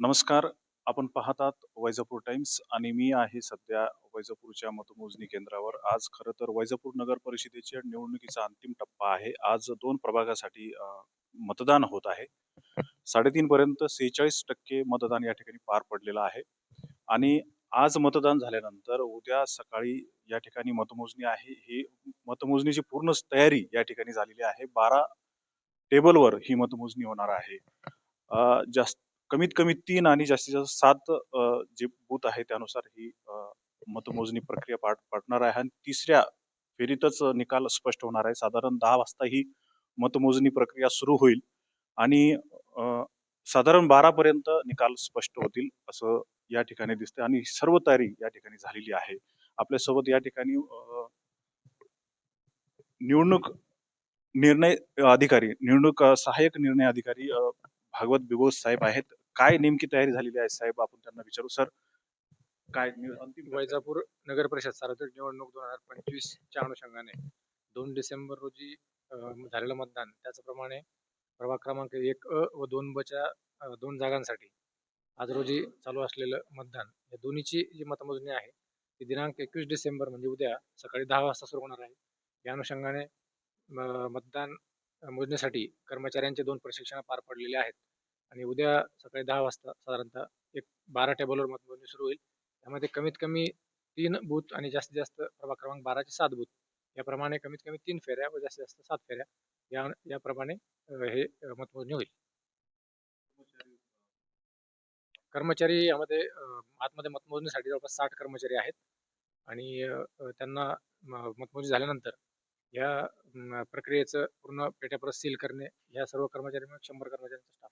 नमस्कार. आपण पाहतात वैजापूर टाइम्स आणि मी आहे सध्या वैजापूरच्या मतमोजणी केंद्रावर. आज खरं तर वैजापूर नगर परिषदेच्या निवडणुकीचा अंतिम टप्पा आहे. आज दोन प्रभागासाठी मतदान होत आहे. साडेतीन पर्यंत सेहेचाळीस टक्के मतदान या ठिकाणी पार पडलेलं आहे. आणि आज मतदान झाल्यानंतर उद्या सकाळी या ठिकाणी मतमोजणी आहे. ही मतमोजणीची पूर्ण तयारी या ठिकाणी झालेली आहे. बारा टेबलवर ही मतमोजणी होणार आहे. जास्त कमीत कमी तीन आणि जास्तीत जास्त सात अ, जे बूथ आहे त्यानुसार ही अ, मतमोजणी प्रक्रिया पार पडणार आहे. आणि तिसऱ्या फेरीतच निकाल स्पष्ट होणार आहे. साधारण दहा वाजता ही मतमोजणी प्रक्रिया सुरू होईल आणि अ, साधारण बारा पर्यंत निकाल स्पष्ट होतील असं या ठिकाणी दिसते आणि सर्व तयारी या ठिकाणी झालेली आहे. आपल्यासोबत या ठिकाणी अ, निवडणूक निर्णय अधिकारी निवडणूक अ, सहाय्यक निर्णय अधिकारी अ, भागवत बिगोस साहेब आहेत. काय नेमकी तयारी झालेली आहे? साहेब आपण त्यांना विचारू. सर काय नि- अंतिम वैजापूर नगर परिषद सार्वत्रिक निवडणूक दोन हजार पंचवीसच्या अनुषंगाने दोन डिसेंबर रोजी अं, झालेलं मतदान. त्याचप्रमाणे प्रभाग क्रमांक एक अ व दोन बच्या अं, दोन जागांसाठी आज रोजी चालू असलेलं मतदान. या दोन्हीची जी मतमोजणी आहे ती दिनांक एकवीस डिसेंबर म्हणजे उद्या सकाळी दहा वाजता सुरू होणार आहे. या अनुषंगाने म- मतदान मोजण्यासाठी कर्मचाऱ्यांचे दोन प्रशिक्षण पार पडलेले आहेत. आणि उद्या सकाळी दहा वाजता साधारणतः एक बारा टेबलवर मतमोजणी सुरू होईल. त्यामध्ये कमीत कमी तीन बूथ आणि जास्तीत जास्त प्रभाग क्रमांक बाराचे सात बूथ याप्रमाणे कमीत कमी तीन फेऱ्या व जास्तीत जास्त सात फेऱ्या या याप्रमाणे हे मतमोजणी होईल. कर्मचारी यामध्ये आतमध्ये मतमोजणीसाठी जवळपास साठ कर्मचारी आहेत. आणि त्यांना मतमोजणी झाल्यानंतर या प्रक्रियेचं पूर्ण पेट्यापर सील करणे या सर्व कर्मचारी शंभर कर्मचाऱ्यांचा स्टाफ